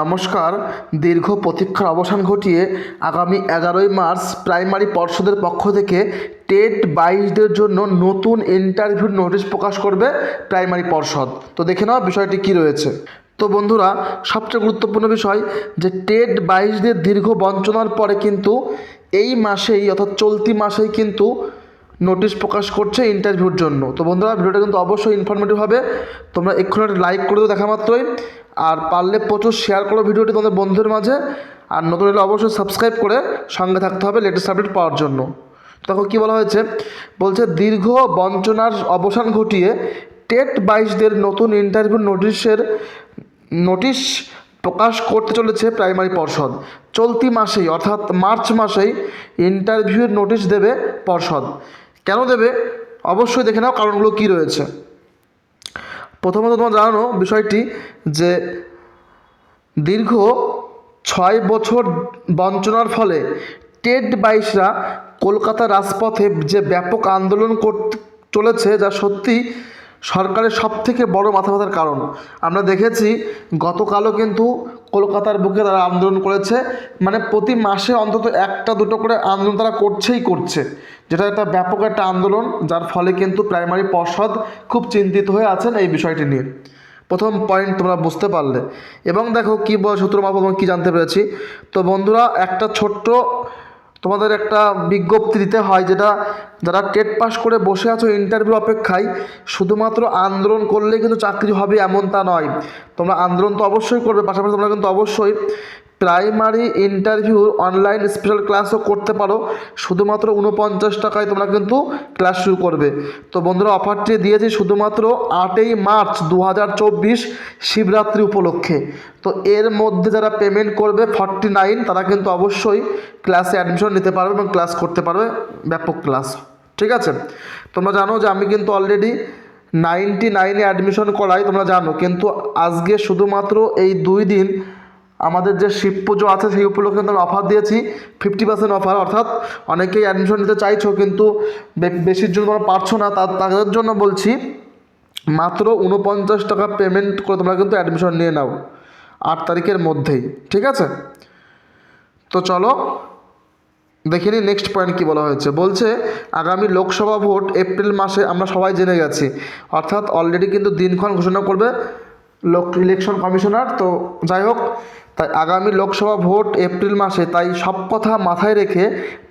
নমস্কার। দীর্ঘ প্রতীক্ষার অবসান ঘটিয়ে আগামী এগারোই মার্চ প্রাইমারি পর্ষদের পক্ষ থেকে টেট বাইশদের জন্য নতুন ইন্টারভিউর নোটিশ প্রকাশ করবে প্রাইমারি পর্ষদ। তো দেখে নেওয়া বিষয়টি কী রয়েছে। তো বন্ধুরা, সবচেয়ে গুরুত্বপূর্ণ বিষয় যে টেট বাইশদের দীর্ঘ বঞ্চনার পরে কিন্তু এই মাসেই অর্থাৎ চলতি মাসেই কিন্তু নোটিশ প্রকাশ করছে ইন্টারভিউর জন্য। তো বন্ধুরা, ভিডিওটা কিন্তু অবশ্যই ইনফরমেটিভ হবে। তোমরা এক্ষুনি একটা লাইক করে দেবো দেখা মাত্রই। আর পারলে প্রচুর শেয়ার করো ভিডিওটি তোমাদের বন্ধুদের মাঝে। আর নতুন হলে অবশ্যই সাবস্ক্রাইব করে সঙ্গে থাকতে হবে লেটেস্ট আপডেট পাওয়ার জন্য। তখন কী বলা হয়েছে? বলছে, দীর্ঘ বঞ্চনার অবসান ঘটিয়ে টেট বাইশদের নতুন ইন্টারভিউ নোটিশের নোটিশ প্রকাশ করতে চলেছে প্রাইমারি পর্ষদ। চলতি মাসেই, অর্থাৎ মার্চ মাসেই ইন্টারভিউর নোটিশ দেবে পর্ষদ। কেন দেবে? অবশ্যই দেখে নাও কারণগুলো কী রয়েছে। প্রথমত তোমার জানানো বিষয়টি যে দীর্ঘ ছয় বছর বঞ্চনার ফলে টেট বাইশরা কলকাতা রাজপথে যে ব্যাপক আন্দোলন করতে চলেছে, যা সত্যি সরকারের সব থেকে বড় মাথা ব্যথার কারণ। আমরা দেখেছি গতকালও কিন্তু কলকাতার বুকে তারা আন্দোলন করেছে। মানে প্রতি মাসে অন্তত একটা দুটো করে আন্দোলন তারা করছেই করছে। যেটা একটা ব্যাপক একটা আন্দোলন, যার ফলে কিন্তু প্রাইমারি পর্ষদ খুব চিন্তিত হয়ে আছেন এই বিষয়টি নিয়ে। প্রথম পয়েন্ট তোমরা বুঝতে পারলে। এবং দেখো কী সূত্র মারফত কী জানতে পেরেছি? তো বন্ধুরা, একটা ছোট্ট তোমাদের একটা বিজ্ঞপ্তি দিতে হয় যেটা যারা টেট পাস করে বসে আছো ইন্টারভিউ অপেক্ষায়, শুধুমাত্র আন্দোলন করলে কিন্তু চাকরি হবে এমন তা নয়। তোমরা আন্দোলন তো অবশ্যই করবে, পাশাপাশি তোমরা কিন্তু অবশ্যই প্রাইমারি ইন্টারভিউর অনলাইন স্পেশাল ক্লাসও করতে পারো। শুধুমাত্র উনপঞ্চাশ টাকায় তোমরা কিন্তু ক্লাস শুরু করবে। তো বন্ধুরা, অফারটি দিয়েছি শুধুমাত্র আটই মার্চ দু হাজার চব্বিশ শিবরাত্রি উপলক্ষে। তো এর মধ্যে যারা পেমেন্ট করবে ফর্টি নাইন, তারা কিন্তু অবশ্যই ক্লাসে অ্যাডমিশন নিতে পারবে এবং ক্লাস করতে পারবে ব্যাপক ক্লাস। ঠিক আছে? তোমরা জানো যে আমি কিন্তু অলরেডি নাইনটি নাইনে অ্যাডমিশন করাই, তোমরা জানো। কিন্তু আজকে শুধুমাত্র এই দুই দিন আমাদের যে শিব পুজো আছে, সেই উপলক্ষে কিন্তু আমি অফার দিয়েছি। ফিফটি পার্সেন্ট অফার অর্থাৎ অনেকেই অ্যাডমিশন নিতে চাইছো, কিন্তু বেশির জন্য তোমরা পারছ না। তাদের জন্য বলছি, মাত্র উনপঞ্চাশ টাকা পেমেন্ট করে তোমরা কিন্তু অ্যাডমিশন নিয়ে নাও, আট তারিখের মধ্যেই। ঠিক আছে? তো চলো, দেখে নিই নেক্সট পয়েন্ট কী বলা হয়েছে। বলছে, আগামী লোকসভা ভোট এপ্রিল মাসে আমরা সবাই জেনে গেছি। অর্থাৎ অলরেডি কিন্তু দিনক্ষণ ঘোষণা করবে লোক ইলেকশন কমিশনার তো যাই হোক, তাই আগামী লোকসভা ভোট এপ্রিল মাসে, তাই সব কথা মাথায় রেখে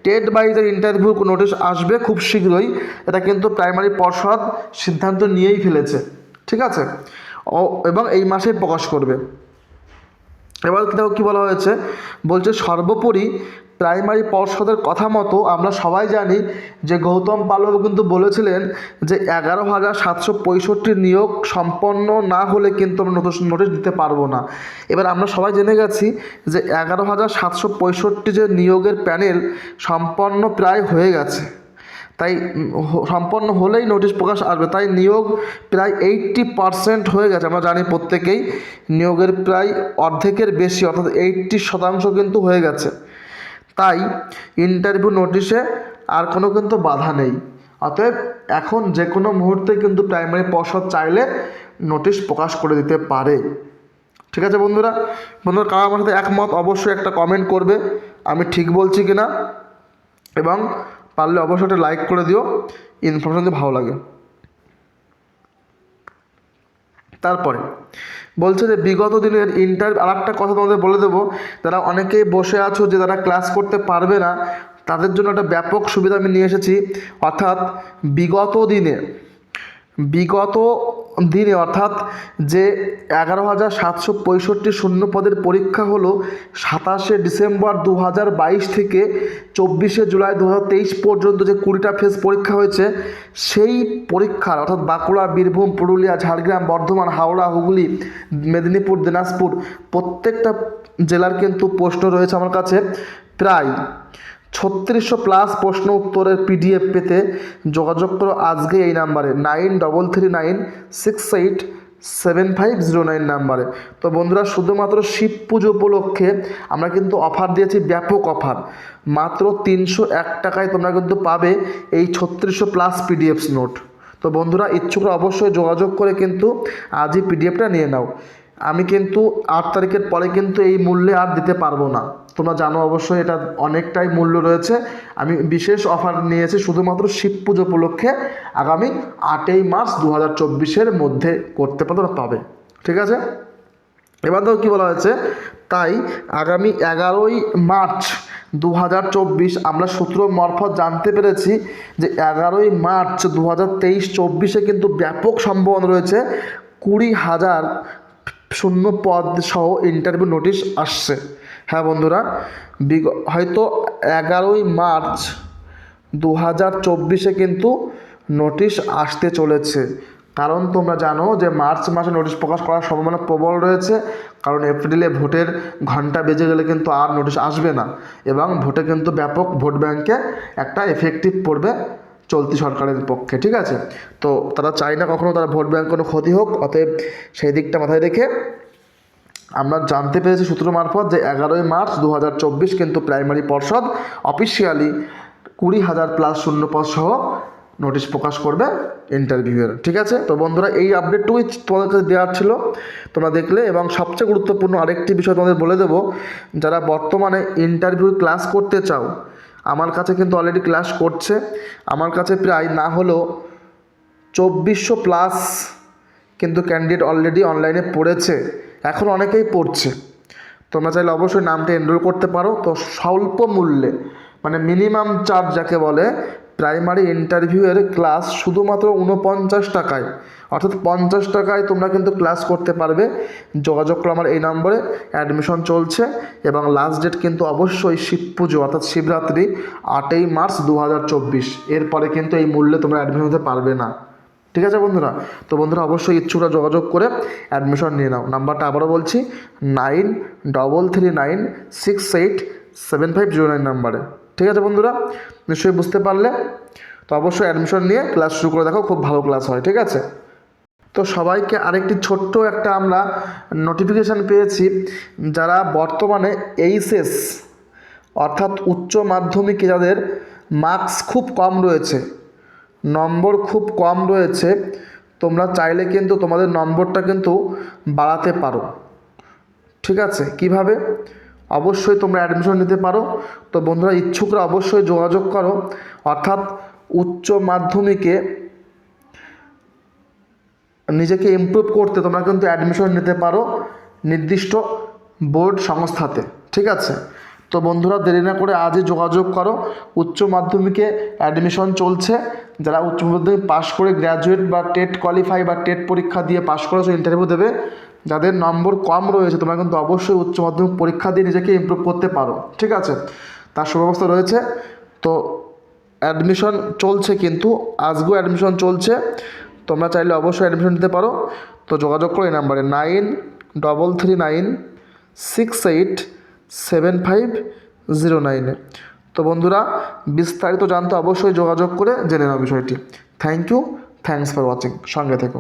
টেট বাইজের ইন্টারভিউ নোটিশ আসবে খুব শীঘ্রই। এটা কিন্তু প্রাইমারি পর্ষদ সিদ্ধান্ত নিয়েই ফেলেছে, ঠিক আছে? ও, এবং এই মাসেই প্রকাশ করবে। এবার দেখো কী বলা হয়েছে, বলছে সর্বোপরি প্রাইমারি পর্ষদের কথা মতো আমরা সবাই জানি যে গৌতম পালব কিন্তু বলেছিলেন যে এগারো হাজার সাতশো পঁয়ষট্টি নিয়োগ সম্পন্ন না হলে কিন্তু আমরা নোটিশ নোটিশ দিতে পারব না। এবার আমরা সবাই জেনে গেছি যে এগারো হাজার সাতশো পঁয়ষট্টি যে নিয়োগের প্যানেল সম্পন্ন প্রায় হয়ে গেছে। তাই সম্পন্ন হলেই নোটিশ প্রকাশ আসবে। তাই নিয়োগ প্রায় এইট্টি পারসেন্ট হয়ে গেছে। আমরা জানি প্রত্যেকেই নিয়োগের প্রায় অর্ধেকের বেশি, অর্থাৎ এইট্টি শতাংশ কিন্তু হয়ে গেছে। তাই ইন্টারভিউ নোটিশে আর কোনো কিন্তু বাধা নেই। অতএব এখন যে কোনো মুহূর্তে কিন্তু প্রাইমারি পর্ষদ চাইলে নোটিশ প্রকাশ করে দিতে পারে। ঠিক আছে বন্ধুরা? বন্ধুরা, কারা আমার সাথে একমত অবশ্যই একটা কমেন্ট করবে। আমি ঠিক বলছি কি না এবং পারলে অবশ্যই একটা লাইক করে দিও। ইনফরমেশন দিয়ে ভালো লাগে। তারপরে বলছে যে বিগত দিনের ইন্টার আর একটা কথা তোমাদের বলে দেবো। তারা অনেকেই বসে আছো যে তারা ক্লাস করতে পারবে না, তাদের জন্য একটা ব্যাপক সুবিধা আমি নিয়ে এসেছি। অর্থাৎ বিগত দিনে, বিগত দিনে, অর্থাৎ যে এগারো হাজার সাতশো পঁয়ষট্টি শূন্য পদের পরীক্ষা হলো সাতাশে ডিসেম্বর দু হাজার বাইশ থেকে চব্বিশে জুলাই দু হাজার তেইশ পর্যন্ত যে কুড়িটা ফেজ পরীক্ষা হয়েছে, সেই পরীক্ষার, অর্থাৎ বাঁকুড়া, বীরভূম, পুরুলিয়া, ঝাড়গ্রাম, বর্ধমান, হাওড়া, হুগলি, মেদিনীপুর, দিনাজপুর প্রত্যেকটা জেলার কিন্তু প্রশ্ন রয়েছে আমার কাছে। প্রায় ছত্রিশশো প্লাস প্রশ্ন উত্তরের পিডিএফ পেতে যোগাযোগ করো আজকে এই নাম্বারে, nine double three nine six eight seven five zero nine নাম্বারে। তো বন্ধুরা, শুধুমাত্র শিব পুজো উপলক্ষে আমরা কিন্তু অফার দিয়েছি, ব্যাপক অফার। মাত্র তিনশো এক টাকায় তোমরা কিন্তু পাবে এই ছত্রিশশো প্লাস পিডিএফস নোট। তো বন্ধুরা, ইচ্ছুকরা অবশ্যই যোগাযোগ করে কিন্তু আজই পিডিএফটা নিয়ে নাও। আমি কিন্তু আট তারিখের পরে কিন্তু এই মূল্যে আর দিতে পারব না। তোমরা জানো অবশ্যই এটা অনেকটাই মূল্য রয়েছে। আমি বিশেষ অফার নিয়েছি শুধুমাত্র শিব পুজো উপলক্ষে আগামী আটই মার্চ দু হাজার চব্বিশের মধ্যে করতে পারো পাবে। ঠিক আছে? এবার দেখো কী বলা হয়েছে? তাই আগামী এগারোই মার্চ দু হাজার চব্বিশ আমরা সূত্র মারফত জানতে পেরেছি যে এগারোই মার্চ দু হাজার তেইশ চব্বিশে কিন্তু ব্যাপক সম্ভাবনা রয়েছে। কুড়ি হাজার শূন্য পদ সহ ইন্টারভিউ নোটিশ আসছে। হ্যাঁ বন্ধুরা, বিগ হয়তো এগারোই মার্চ দু হাজার চব্বিশে কিন্তু নোটিশ আসতে চলেছে। কারণ তোমরা জানো যে মার্চ মাসে নোটিশ প্রকাশ করার সম্ভাবনা প্রবল রয়েছে। কারণ এপ্রিলে ভোটের ঘণ্টা বেজে গেলে কিন্তু আর নোটিশ আসবে না। এবং ভোটে কিন্তু ব্যাপক ভোট ব্যাংকে একটা এফেক্টিভ পড়বে চলতি সরকারের পক্ষে, ঠিক আছে? তো তারা চায় না কখনো তারা ভোট ব্যাংক কোনো ক্ষতি হোক, অতএব সেই দিকটা মাথায় রেখে আমরা জানতে পেরেছি সূত্র মারফত যে এগারোই মার্চ দু হাজার চব্বিশ কিন্তু প্রাইমারি পর্ষদ অফিসিয়ালি কুড়ি হাজার প্লাস শূন্য পদ সহ নোটিশ প্রকাশ করবে ইন্টারভিউয়ের ঠিক আছে? তো বন্ধুরা, এই আপডেটটুকুই তোমাদের কাছে দেওয়ার ছিল। তোমরা দেখলে এবং সবচেয়ে গুরুত্বপূর্ণ আরেকটি বিষয় তোমাদের বলে দেবো, যারা বর্তমানে ইন্টারভিউর ক্লাস করতে চাও আমার কাছে কিন্তু অলরেডি ক্লাস করছে। আমার কাছে প্রায় না হলেও চব্বিশশো প্লাস কিন্তু ক্যান্ডিডেট অলরেডি অনলাইনে পড়েছে। এখন অনেকেই পড়ছে। তোমরা চাইলে অবশ্যই নামটা এনরোল করতে পারো। তো স্বল্প মূল্যে মানে মিনিমাম চার্জ যাকে বলে প্রাইমারি ইন্টারভিউয়ের ক্লাস শুধুমাত্র উনপঞ্চাশ টাকায়। অর্থাৎ পঞ্চাশ টাকায় তোমরা কিন্তু ক্লাস করতে পারবে। যোগাযোগ করো আমার এই নম্বরে। অ্যাডমিশন চলছে এবং লাস্ট ডেট কিন্তু অবশ্যই শিব পুজো, অর্থাৎ শিবরাত্রি আটই মার্চ দু হাজার চব্বিশ। এরপরে কিন্তু এই মূল্যে তোমরা অ্যাডমিশন হতে পারবে না। ঠিক আছে বন্ধুরা? তো বন্ধুরা, অবশ্যই ইচ্ছুকরা যোগাযোগ করে অ্যাডমিশন নিয়ে নাও। নাম্বারটা আবারও বলছি, nine double three nine six eight seven five zero nine নাম্বারে। ঠিক আছে বন্ধুরা? নিশ্চয়ই বুঝতে পারলে। তো অবশ্যই অ্যাডমিশন নিয়ে ক্লাস শুরু করে দেখো, খুব ভালো ক্লাস হয়, ঠিক আছে? তো সবাইকে আরেকটি ছোট্ট একটা আমরা নোটিফিকেশান পেয়েছি, যারা বর্তমানে এইচএস অর্থাৎ উচ্চ মাধ্যমিকে যাদের মার্কস খুব কম রয়েছে, নম্বর খুব কম রয়েছে, তোমরা চাইলে কিন্তু তোমাদের নম্বরটা কিন্তু বাড়াতে পারো। ঠিক আছে? কীভাবে? অবশ্যই তোমরা অ্যাডমিশন নিতে পারো। তো বন্ধুরা, ইচ্ছুকরা অবশ্যই যোগাযোগ করো। অর্থাৎ উচ্চ মাধ্যমিকে নিজেকে ইমপ্রুভ করতে তোমরা কিন্তু অ্যাডমিশন নিতে পারো নির্দিষ্ট বোর্ড সংস্থাতে। ঠিক আছে? তো বন্ধুরা, দেরি না করে আজই যোগাযোগ করো। উচ্চ মাধ্যমিকে অ্যাডমিশন চলছে। যারা উচ্চ মাধ্যমিক পাশ করে গ্র্যাজুয়েট বা টেট কোয়ালিফাই বা টেট পরীক্ষা দিয়ে পাশ করেছ ইন্টারভিউ দেবে। যাদের নম্বর কম রয়েছে, তোমরা কিন্তু অবশ্যই উচ্চ মাধ্যমিক পরীক্ষা দিয়ে নিজেকে ইমপ্রুভ করতে পারো, ঠিক আছে? তার সুব্যবস্থা রয়েছে। তো অ্যাডমিশন চলছে কিন্তু, আজকেও অ্যাডমিশন চলছে। তোমরা চাইলে অবশ্যই অ্যাডমিশন নিতে পারো। তো যোগাযোগ করো এই নাম্বারে, nine double three nine six eight seven five zero নাইনে তো বন্ধুরা, বিস্তারিত জানতে অবশ্যই যোগাযোগ করে জেনে নাও বিষয়টি। Thank you, thanks for watching. সঙ্গে থেকো।